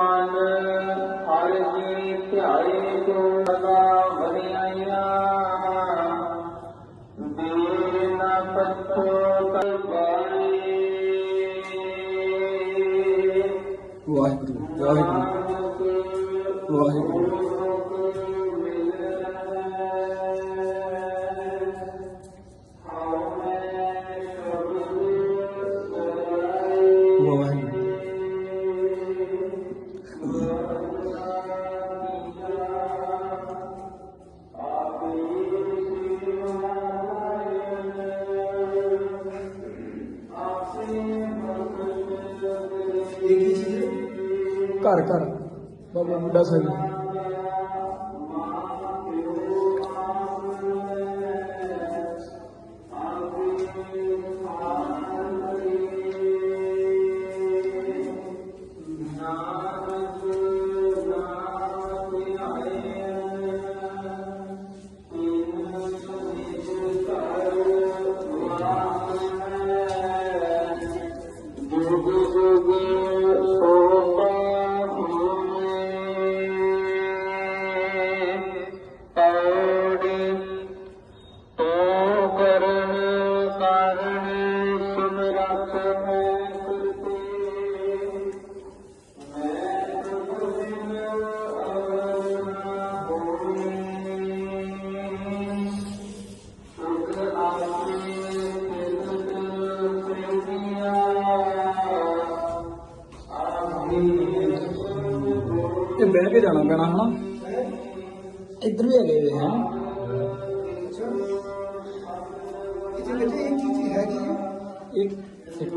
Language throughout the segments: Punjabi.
ਮਨ ਹਰ ਜੀ ਧਿਆਏ ਕੋ ਸਦਾ ਵਰਿਆਇਆ ਦੇਰ ਨਾ ਪੱਛੋ ਕਰਵਾਈ ਵਾਹਿਗੁਰੂ ਵਾਹਿਗੁਰੂ ਵਾਹਿਗੁਰੂ। ਘਰ ਘਰ। ਬਾਬਾ ਬੁੱਢਾ ਸਾਹਿਬ। ਇਹ ਬਹਿ ਕੇ ਜਾਣਾ ਪੈਣਾ ਹਨਾ। ਇੱਧਰ ਵੀ ਹੈਗੇ ਵੇ ਹੈ ਇਹ ਬੇਟੇ ਇਹ ਕੀ ਚੀਜ਼ ਹੈਗੀ ਹੈ। ਇੱਕ ਇੱਕ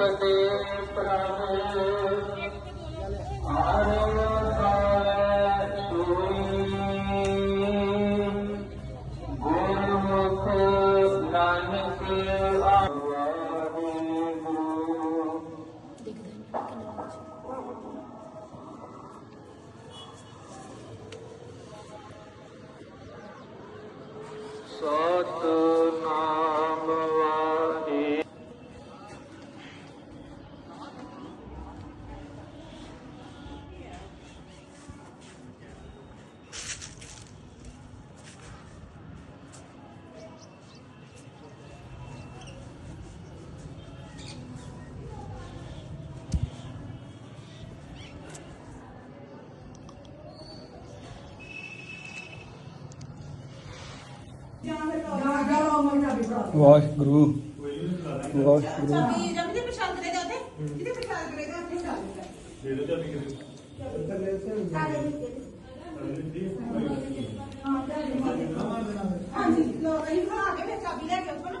ਕਦੇ ਦੇ ਪ੍ਰਭ। ਆਰਮ ਪਾਇ ਸੋਈ ਗੁਰਮੁਖ ਨਾਨਕ ਆਵਾਰੇ ਗੁਰੂ ਸਤਨਾਮ ਵਾਹਿ ਵਾਹਿਗੁਰੂ ਵਾਹਿਗੁਰੂ। ਚਾਬੀ ਜਦ ਵੀ ਪਛਾਣ ਕਰੇਗਾ ਉੱਥੇ? ਜਿਹਦੇ ਪਛਾਣ ਕਰੇਗਾ ਉੱਥੇ? ਚੱਲ ਹਾਂਜੀ ਲੋ ਇਹ ਬਣਾ ਕੇ ਫਿਰ ਚਾਬੀ ਲੈ ਕੇ ਉੱਥੋਂ ਨਾ।